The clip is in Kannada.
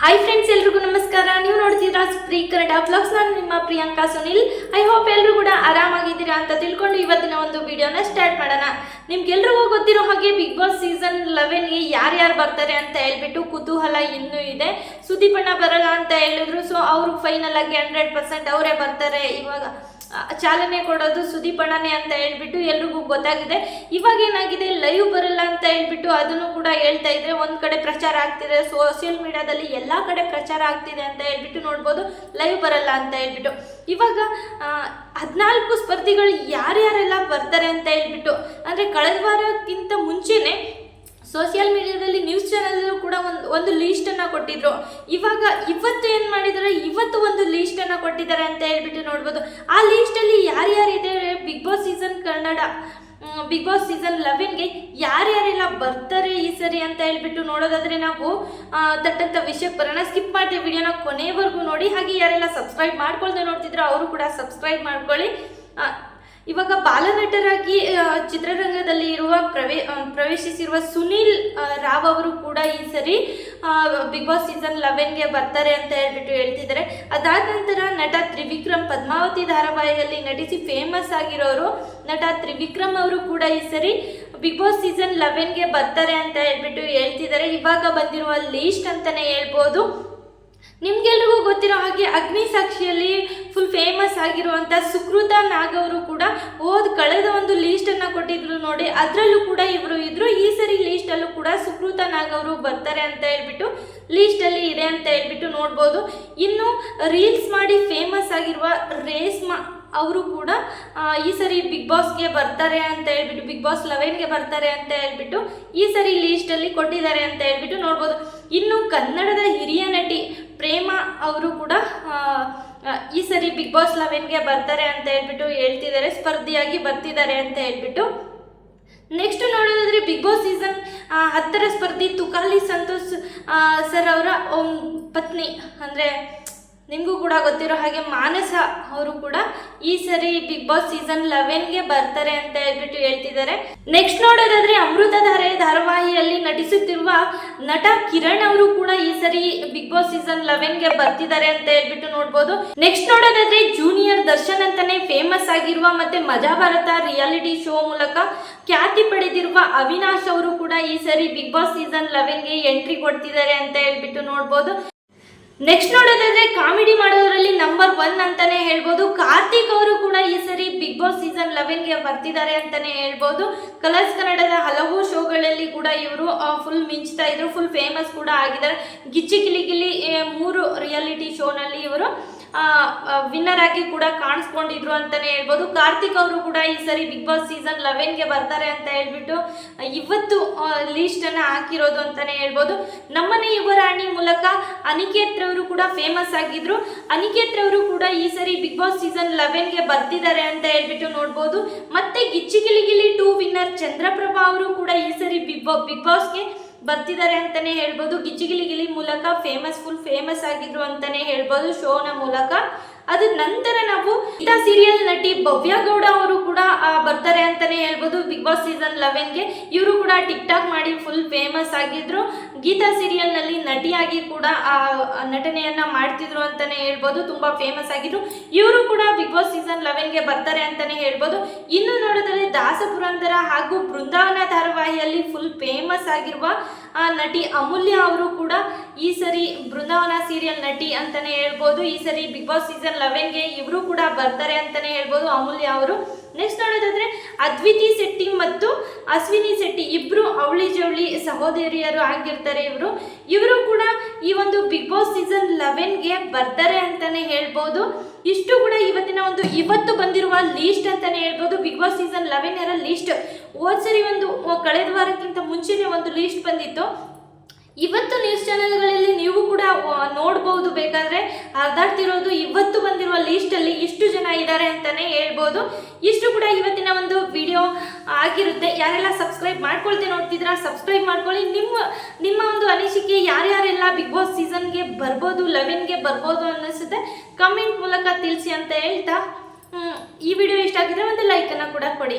ಹಾಯ್ ಫ್ರೆಂಡ್ಸ್ ಎಲ್ರಿಗೂ ನಮಸ್ಕಾರ. ನೀವು ನೋಡ್ತಿದ್ದೀರಾ ಸ್ಪ್ರೀ ಕನ್ನಡ ಬ್ಲಾಗ್ಸ್ ನಾನು ನಿಮ್ಮ ಪ್ರಿಯಾಂಕಾ ಸುನಿಲ್. ಐ ಹೋಪ್ ಎಲ್ಲರೂ ಕೂಡ ಆರಾಮಾಗಿದ್ದೀರಾ ಅಂತ ತಿಳ್ಕೊಂಡು ಇವತ್ತಿನ ಒಂದು ವಿಡಿಯೋನ ಸ್ಟಾರ್ಟ್ ಮಾಡೋಣ. ನಿಮ್ಗೆಲ್ರಿಗೂ ಗೊತ್ತಿರೋ ಹಾಗೆ ಬಿಗ್ ಬಾಸ್ ಸೀಸನ್ ಲೆವೆನ್ಗೆ ಯಾರ್ಯಾರು ಬರ್ತಾರೆ ಅಂತ ಹೇಳ್ಬಿಟ್ಟು ಕುತೂಹಲ ಇನ್ನೂ ಇದೆ. ಸುದೀಪಣ್ಣ ಬರಲ್ಲ ಅಂತ ಹೇಳಿದ್ರು. ಸೊ ಅವರು ಫೈನಲ್ ಆಗಿ ಹಂಡ್ರೆಡ್ ಪರ್ಸೆಂಟ್ ಅವರೇ ಬರ್ತಾರೆ ಇವಾಗ. ಚಾಲನೆ ಕೊಡೋದು ಸುದೀಪಣ್ಣನೇ ಅಂತ ಹೇಳ್ಬಿಟ್ಟು ಎಲ್ರಿಗೂ ಗೊತ್ತಾಗಿದೆ. ಇವಾಗ ಏನಾಗಿದೆ? ಲೈವ್ ಬರಲ್ಲ ಅಂತ ಹೇಳ್ಬಿಟ್ಟು ಅದನ್ನು ಕೂಡ ಹೇಳ್ತಾ ಇದ್ರೆ ಒಂದ್ ಕಡೆ ಪ್ರಚಾರ ಆಗ್ತಿದೆ. ಸೋಷಿಯಲ್ ಮೀಡಿಯಾದಲ್ಲಿ ಎಲ್ಲಾ ಕಡೆ ಪ್ರಚಾರ ಆಗ್ತಿದೆ ಅಂತ ಹೇಳ್ಬಿಟ್ಟು ನೋಡ್ಬೋದು. ಲೈವ್ ಬರಲ್ಲ ಅಂತ ಹೇಳ್ಬಿಟ್ಟು. ಇವಾಗ ಹದಿನಾಲ್ಕು ಸ್ಪರ್ಧಿಗಳು ಯಾರ್ಯಾರೆಲ್ಲ ಬರ್ತಾರೆ ಅಂತ ಹೇಳ್ಬಿಟ್ಟು, ಅಂದ್ರೆ ಕಳೆದ ವಾರಕ್ಕಿಂತ ಮುಂಚೆನೆ ಸೋಷಿಯಲ್ ಮೀಡಿಯಾದಲ್ಲಿ ನ್ಯೂಸ್ ಚಾನಲ್ ಕೂಡ ಒಂದು ಒಂದು ಲೀಸ್ಟನ್ನು ಕೊಟ್ಟಿದ್ರು. ಇವಾಗ ಇವತ್ತು ಏನು ಮಾಡಿದ್ದಾರೆ ಇವತ್ತು ಒಂದು ಲೀಸ್ಟನ್ನು ಕೊಟ್ಟಿದ್ದಾರೆ ಅಂತ ಹೇಳ್ಬಿಟ್ಟು ನೋಡ್ಬೋದು. ಆ ಲೀಸ್ಟಲ್ಲಿ ಅಲ್ಲಿ ಯಾರ್ಯಾರಿದ್ದಾರೆ? Big Boss season Kannada Big Boss season ಲೆವೆನ್ಗೆ ಯಾರ್ಯಾರೆಲ್ಲ ಬರ್ತಾರೆ ಈ ಸರಿ ಅಂತ ಹೇಳ್ಬಿಟ್ಟು ನೋಡೋದಾದರೆ ನಾವು ತಟ್ಟಂಥ ವಿಷಯಕ್ಕೆ ಬರೋಣ ಸ್ಕಿಪ್ ಮಾಡ್ತೀವಿ ವಿಡಿಯೋನ ಕೊನೆವರೆಗೂ ನೋಡಿ. ಹಾಗೆ ಯಾರೆಲ್ಲ ಸಬ್ಸ್ಕ್ರೈಬ್ ಮಾಡ್ಕೊಳ್ದೆ ನೋಡ್ತಿದ್ರು, ಅವರು ಕೂಡ ಸಬ್ಸ್ಕ್ರೈಬ್ ಮಾಡ್ಕೊಳ್ಳಿ. ಇವಾಗ ಬಾಲನಟರಾಗಿ ಚಿತ್ರರಂಗದಲ್ಲಿ ಇರುವ ಪ್ರವೇ ಪ್ರವೇಶಿಸಿರುವ ಸುನೀಲ್ ರಾವ್ ಅವರು ಕೂಡ ಈ ಸರಿ ಬಿಗ್ ಬಾಸ್ ಸೀಸನ್ ಲೆವೆನ್ಗೆ ಬರ್ತಾರೆ ಅಂತ ಹೇಳ್ಬಿಟ್ಟು ಹೇಳ್ತಿದ್ದಾರೆ. ಅದಾದ ನಂತರ ನಟ ತ್ರಿವಿಕ್ರಮ್ ಪದ್ಮಾವತಿ ಧಾರಾವಾಹಿಯಲ್ಲಿ ನಟಿಸಿ ಫೇಮಸ್ ಆಗಿರೋರು ನಟ ತ್ರಿವಿಕ್ರಮ್ ಅವರು ಕೂಡ ಈ ಸರಿ ಬಿಗ್ ಬಾಸ್ ಸೀಸನ್ ಲೆವೆನ್ಗೆ ಬರ್ತಾರೆ ಅಂತ ಹೇಳ್ಬಿಟ್ಟು ಹೇಳ್ತಿದ್ದಾರೆ. ಇವಾಗ ಬಂದಿರುವ ಲೀಸ್ಟ್ ಅಂತಲೇ ಹೇಳ್ಬೋದು. ನಿಮ್ಗೆಲ್ರಿಗೂ ಗೊತ್ತಿರೋ ಹಾಗೆ ಅಗ್ನಿ ಸಾಕ್ಷಿಯಲ್ಲಿ ಫುಲ್ ಫೇಮಸ್ ಆಗಿರುವಂತ ಸುಕೃತ ನಾಗ್ ಅವರು ಕೂಡ ಓದ್ ಕಳೆದ ಒಂದು ಲಿಸ್ಟ್ ಅನ್ನ ಕೊಟ್ಟಿದ್ರು ನೋಡಿ. ಅದರಲ್ಲೂ ಕೂಡ ಇವರು ಇದ್ರು. ಈ ಸರಿ ಲಿಸ್ಟ್ ಅಲ್ಲೂ ಕೂಡ ಸುಕೃತ ನಾಗ್ ಅವರು ಬರ್ತಾರೆ ಅಂತ ಹೇಳ್ಬಿಟ್ಟು ಲಿಸ್ಟ್ ಅಲ್ಲಿ ಇದೆ ಅಂತ ಹೇಳ್ಬಿಟ್ಟು ನೋಡ್ಬೋದು. ಇನ್ನು ರೀಲ್ಸ್ ಮಾಡಿ ಫೇಮಸ್ ಆಗಿರುವ ರೇಸ್ಮಾ ಅವರು ಕೂಡ ಈ ಸರಿ ಬಿಗ್ ಬಾಸ್ಗೆ ಬರ್ತಾರೆ ಅಂತ ಹೇಳ್ಬಿಟ್ಟು ಬಿಗ್ ಬಾಸ್ ಲೆವೆನ್ಗೆ ಬರ್ತಾರೆ ಅಂತ ಹೇಳ್ಬಿಟ್ಟು ಈ ಸರಿ ಲಿಸ್ಟ್ ಅಲ್ಲಿ ಕೊಟ್ಟಿದ್ದಾರೆ ಅಂತ ಹೇಳ್ಬಿಟ್ಟು ನೋಡ್ಬೋದು. ಇನ್ನು ಕನ್ನಡದ ಹಿರಿಯ ನಟಿ ಪ್ರೇಮ ಅವರು ಕೂಡ ಈ ಸರಿ ಬಿಗ್ ಬಾಸ್ ಲೆವೆನ್ಗೆ ಬರ್ತಾರೆ ಅಂತ ಹೇಳ್ಬಿಟ್ಟು ಹೇಳ್ತಿದ್ದಾರೆ, ಸ್ಪರ್ಧಿಯಾಗಿ ಬರ್ತಿದ್ದಾರೆ ಅಂತ ಹೇಳ್ಬಿಟ್ಟು. ನೆಕ್ಸ್ಟ್ ನೋಡೋದಾದ್ರೆ ಬಿಗ್ ಬಾಸ್ ಸೀಸನ್ ಹತ್ತರ ಸ್ಪರ್ಧಿ ತುಕಾಲಿ ಸಂತೋಷ್ ಸರ್ ಅವರ ಪತ್ನಿ, ಅಂದರೆ ನಿಮಗೂ ಕೂಡ ಗೊತ್ತಿರೋ ಹಾಗೆ ಮಾನಸ ಅವರು ಕೂಡ ಈ ಸರಿ ಬಿಗ್ ಬಾಸ್ ಸೀಸನ್ ಲೆವೆನ್ಗೆ ಬರ್ತಾರೆ ಅಂತ ಹೇಳ್ಬಿಟ್ಟು ಹೇಳ್ತಿದ್ದಾರೆ. ನೆಕ್ಸ್ಟ್ ನೋಡೋದಾದ್ರೆ ಅಮೃತಧಾರೆ ಧಾರಾವಾಹಿಯಲ್ಲಿ ನಟಿಸುತ್ತಿರುವ ನಟ ಕಿರಣ್ ಅವರು ಕೂಡ ಈ ಸರಿ ಬಿಗ್ ಬಾಸ್ ಸೀಸನ್ ಲೆವೆನ್ಗೆ ಬರ್ತಿದ್ದಾರೆ ಅಂತ ಹೇಳ್ಬಿಟ್ಟು ನೋಡ್ಬೋದು. ನೆಕ್ಸ್ಟ್ ನೋಡೋದಾದ್ರೆ ಜೂನಿಯರ್ ದರ್ಶನ್ ಅಂತಾನೆ ಫೇಮಸ್ ಆಗಿರುವ ಮತ್ತೆ ಮಜಾ ಭಾರತ ರಿಯಾಲಿಟಿ ಶೋ ಮೂಲಕ ಖ್ಯಾತಿ ಪಡೆದಿರುವ ಅವಿನಾಶ್ ಅವರು ಕೂಡ ಈ ಸರಿ ಬಿಗ್ ಬಾಸ್ ಸೀಸನ್ ಲೆವೆನ್ಗೆ ಎಂಟ್ರಿ ಕೊಡ್ತಿದ್ದಾರೆ ಅಂತ ಹೇಳ್ಬಿಟ್ಟು ನೋಡ್ಬೋದು. ನೆಕ್ಸ್ಟ್ ನೋಡೋದಾದ್ರೆ ಕಾಮಿಡಿ ಮಾಡೋದ್ರಲ್ಲಿ ನಂಬರ್ ಒನ್ ಅಂತಾನೆ ಹೇಳ್ಬೋದು. ಕಾರ್ತಿಕ್ ಅವರು ಕೂಡ ಈ ಸರಿ ಬಿಗ್ ಬಾಸ್ ಸೀಸನ್ ಲೆವೆನ್ಗೆ ಬರ್ತಿದ್ದಾರೆ ಅಂತಾನೆ ಹೇಳ್ಬೋದು. ಕಲರ್ಸ್ ಕನ್ನಡದ ಹಲವು ಶೋಗಳಲ್ಲಿ ಕೂಡ ಇವರು ಫುಲ್ ಮಿಂಚ್ತಾ ಇದ್ರು ಫುಲ್ ಫೇಮಸ್ ಕೂಡ ಆಗಿದ್ದಾರೆ. ಗಿಚ್ಚಿ ಕಿಲಿ ಕಿಲಿ ಮೂರು ರಿಯಾಲಿಟಿ ಶೋನಲ್ಲಿ ಇವರು ವಿನ್ನರ್ ಆಗಿ ಕೂಡ ಕಾಣಿಸ್ಕೊಂಡಿದ್ರು ಅಂತಾನೆ ಹೇಳ್ಬೋದು. ಕಾರ್ತಿಕ್ ಅವರು ಕೂಡ ಈ ಸರಿ ಬಿಗ್ ಬಾಸ್ ಸೀಸನ್ ಲೆವೆನ್ಗೆ ಬರ್ತಾರೆ ಅಂತ ಹೇಳ್ಬಿಟ್ಟು, ಇವತ್ತು ಲೀಸ್ಟ್ ಅನ್ನ ಹಾಕಿರೋದು ಅಂತಾನೆ ಹೇಳ್ಬೋದು. ನಮ್ಮನೆ ಯುವರಾಣಿ ಮೂಲಕ ಅನಿಕೇತ್ ರವರು ಕೂಡ ಫೇಮಸ್ ಆಗಿದ್ರು. ಅನಿಕೇತ್ ರವರು ಕೂಡ ಈ ಸರಿ ಬಿಗ್ ಬಾಸ್ ಸೀಸನ್ ಲೆವೆನ್ಗೆ ಬರ್ತಿದ್ದಾರೆ ಅಂತ ಹೇಳ್ಬಿಟ್ಟು ನೋಡ್ಬೋದು. ಮತ್ತೆ ಗಿಚ್ಚಿ ಗಿಲಿ ಟೂ ವಿನ್ನರ್ ಚಂದ್ರಪ್ರಭಾ ಅವರು ಕೂಡ ಈ ಸರಿ ಬಿಗ್ ಬಾ ಬಿಗ್ ಬಾಸ್ಗೆ ಬರ್ತಿದ್ದಾರೆ ಅಂತಾನೆ ಹೇಳ್ಬೋದು. ಗಿಲಿ ಮೂಲಕ ಫೇಮಸ್ ಫುಲ್ ಫೇಮಸ್ ಆಗಿದ್ರು ಅಂತಾನೆ ಹೇಳ್ಬೋದು ಶೋನ ಮೂಲಕ. ಅದ್ರ ನಂತರ ನಾವು ಗೀತಾ ಸೀರಿಯಲ್ ನಟಿ ಭವ್ಯ ಗೌಡ ಅವರು ಕೂಡ ಬರ್ತಾರೆ ಅಂತಾನೆ ಹೇಳ್ಬೋದು. ಬಿಗ್ ಬಾಸ್ ಸೀಸನ್ ಲೆವೆನ್ಗೆ ಇವರು ಕೂಡ ಟಿಕ್ ಟಾಕ್ ಮಾಡಿ ಫುಲ್ ಫೇಮಸ್ ಆಗಿದ್ರು. ಗೀತಾ ಸೀರಿಯಲ್ನಲ್ಲಿ ನಟಿಯಾಗಿ ಕೂಡ, ಆ, ನಟನೆಯನ್ನ ಮಾಡ್ತಿದ್ರು ಅಂತಾನೆ ಹೇಳ್ಬೋದು. ತುಂಬಾ ಫೇಮಸ್ ಆಗಿದ್ರು. ಇವರು ಕೂಡ ಬಿಗ್ ಬಾಸ್ ಸೀಸನ್ ಬರ್ತಾರೆ ಅಂತಾನೆ ಹೇಳ್ಬೋದು. ಇನ್ನು ನೋಡೋದಾದ್ರೆ ದಾಸ ಪುರಂದರ ಹಾಗೂ ಬೃಂದಾವನ ಧಾರಾವಾಹಿಯಲ್ಲಿ ಫುಲ್ ಫೇಮಸ್ ಆಗಿರುವ ನಟಿ ಅಮೂಲ್ಯ ಅವರು ಕೂಡ ಈ ಸರಿ ಬೃಂದಾವನ ಸೀರಿಯಲ್ ನಟಿ ಅಂತಾನೆ ಹೇಳ್ಬೋದು. ಈ ಸರಿ ಬಿಗ್ ಬಾಸ್ ಸೀಸನ್ ಲೆವೆನ್ಗೆ ಇವರು ಕೂಡ ಬರ್ತಾರೆ ಅಂತಾನೆ ಹೇಳ್ಬೋದು ಅಮೂಲ್ಯ ಅವರು. ನೆಕ್ಸ್ಟ್ ನೋಡೋದಾದ್ರೆ ಅದ್ವಿತಿ ಶೆಟ್ಟಿ ಮತ್ತು ಅಶ್ವಿನಿ ಶೆಟ್ಟಿ. ಇಬ್ರು ಅವಳಿ ಜವಳಿ ಸಹೋದರಿಯರು ಆಗಿರ್ತಾರೆ ಇವರು. ಇವರು ಕೂಡ ಈ ಒಂದು ಬಿಗ್ ಬಾಸ್ ಸೀಸನ್ ಲೆವೆನ್ಗೆ ಬರ್ತಾರೆ ಅಂತಾನೆ ಹೇಳ್ಬೋದು. ಇಷ್ಟು ಕೂಡ ಇವತ್ತಿನ ಒಂದು ಇವತ್ತು ಬಂದಿರುವ ಲೀಸ್ಟ್ ಅಂತಾನೆ ಹೇಳ್ಬೋದು. Big Boss season eleven list ಹೋದ್ ಸರಿ ಒಂದು ಕಳೆದ ವಾರಕ್ಕಿಂತ ಮುಂಚೆನೆ ಒಂದು ಲೀಸ್ಟ್ ಬಂದಿತ್ತು. ಇವತ್ತು ನ್ಯೂಸ್ ಚಾನೆಲ್ಗಳಲ್ಲಿ ನೀವು ಕೂಡ ನೋಡ್ಬೋದು ಬೇಕಾದ್ರೆ ಹರಿದಾಡ್ತಿರೋದು ಇವತ್ತು ಬಂದಿರುವ ಲೀಸ್ಟಲ್ಲಿ ಇಷ್ಟು ಜನ ಇದ್ದಾರೆ ಅಂತಾನೆ ಹೇಳ್ಬೋದು. ಇಷ್ಟು ಕೂಡ ಇವತ್ತಿನ ಒಂದು ವಿಡಿಯೋ ಆಗಿರುತ್ತೆ. ಯಾರೆಲ್ಲ ಸಬ್ಸ್ಕ್ರೈಬ್ ಮಾಡ್ಕೊಳ್ತೆ ನೋಡ್ತಿದ್ರ ಸಬ್ಸ್ಕ್ರೈಬ್ ಮಾಡ್ಕೊಳ್ಳಿ. ನಿಮ್ಮ ನಿಮ್ಮ ಒಂದು ಅನಿಸಿಕೆ ಯಾರ್ಯಾರೆಲ್ಲ ಬಿಗ್ ಬಾಸ್ ಸೀಸನ್ಗೆ ಬರ್ಬೋದು ಲೆವೆನ್ಗೆ ಬರ್ಬೋದು ಅನ್ನಿಸುತ್ತೆ ಕಮೆಂಟ್ ಮೂಲಕ ತಿಳಿಸಿ ಅಂತ ಹೇಳ್ತಾ ಈ ವಿಡಿಯೋ ಇಷ್ಟ ಆಗಿದ್ರೆ ಒಂದು ಲೈಕನ್ನು ಕೂಡ ಕೊಡಿ.